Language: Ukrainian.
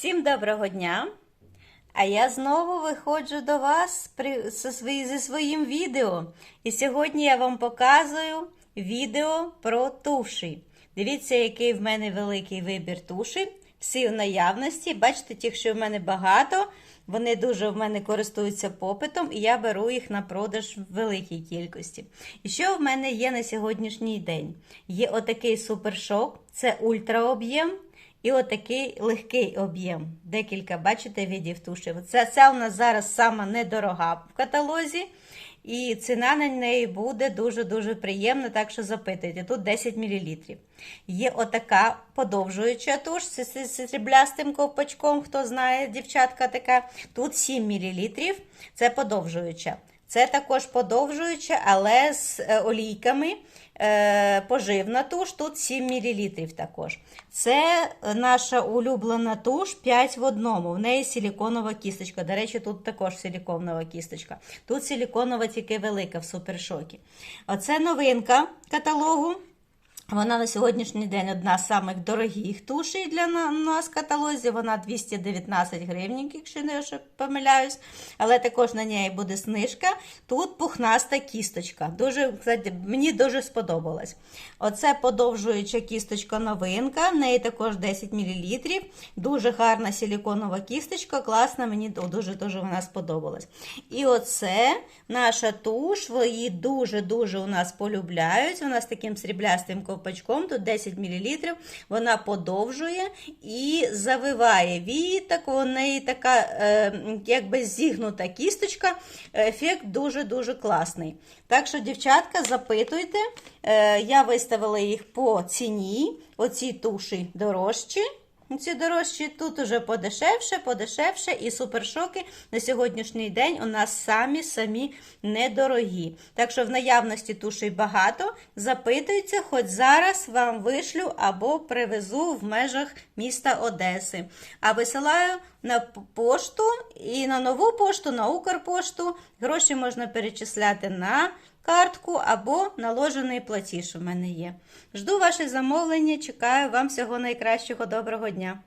Всім доброго дня! А я знову виходжу до вас зі своїм відео. І сьогодні я вам показую відео про туші. Дивіться, який в мене великий вибір туші. Всі в наявності. Бачите, тих, що в мене багато, вони дуже в мене користуються попитом, і я беру їх на продаж в великій кількості. І що в мене є на сьогоднішній день? Є отакий супершок, це ультраоб'єм. І отакий легкий об'єм. Декілька, бачите, видів туші. Це, це у нас зараз сама недорога в каталозі. І ціна на неї буде дуже-дуже приємна, так що запитуйте. Тут 10 мл. Є отака подовжуюча туш з сріблястим ковпачком, хто знає, дівчатка така. Тут 7 мл. Це подовжуюча. Це також подовжуюче, але з е, олійками. Е, поживна туш, тут 7 мл також. Це наша улюблена туш 5 в одному. В неї силіконова кісточка. До речі, тут також силіконова кісточка. Тут силіконова тільки велика в супершокі. Оце новинка каталогу. Вона на сьогоднішній день одна з самих дорогих тушей для нас в каталозі. Вона 219 гривень, якщо не помиляюсь. Але також на неї буде знижка. Тут пухнаста кісточка. Дуже, кстати, мені дуже сподобалась. Оце подовжуюча кісточка новинка. В неї також 10 мл. Дуже гарна силіконова кісточка. Класна, мені дуже-дуже вона сподобалась. І оце наша туш. Її дуже-дуже у нас полюбляють. Вона з таким сріблястим ковпачком, тут 10 мл. Вона подовжує і завиває віток. У неї така е, якби зігнута кісточка. Ефект дуже-дуже класний. Так що, дівчатка, запитуйте. Е, я виставила їх по ціні. Оці туші дорожчі. Ці дорожчі тут уже подешевше, подешевше, і супершоки на сьогоднішній день у нас самі-самі недорогі. Так що в наявності тушей багато. Запитуйте, хоч зараз вам вишлю або привезу в межах міста Одеси. А висилаю на пошту і на нову пошту, на Укрпошту. Гроші можна перечисляти на картку або наложений платіж у мене є. Жду ваше замовлення, чекаю вам всього найкращого доброго дня.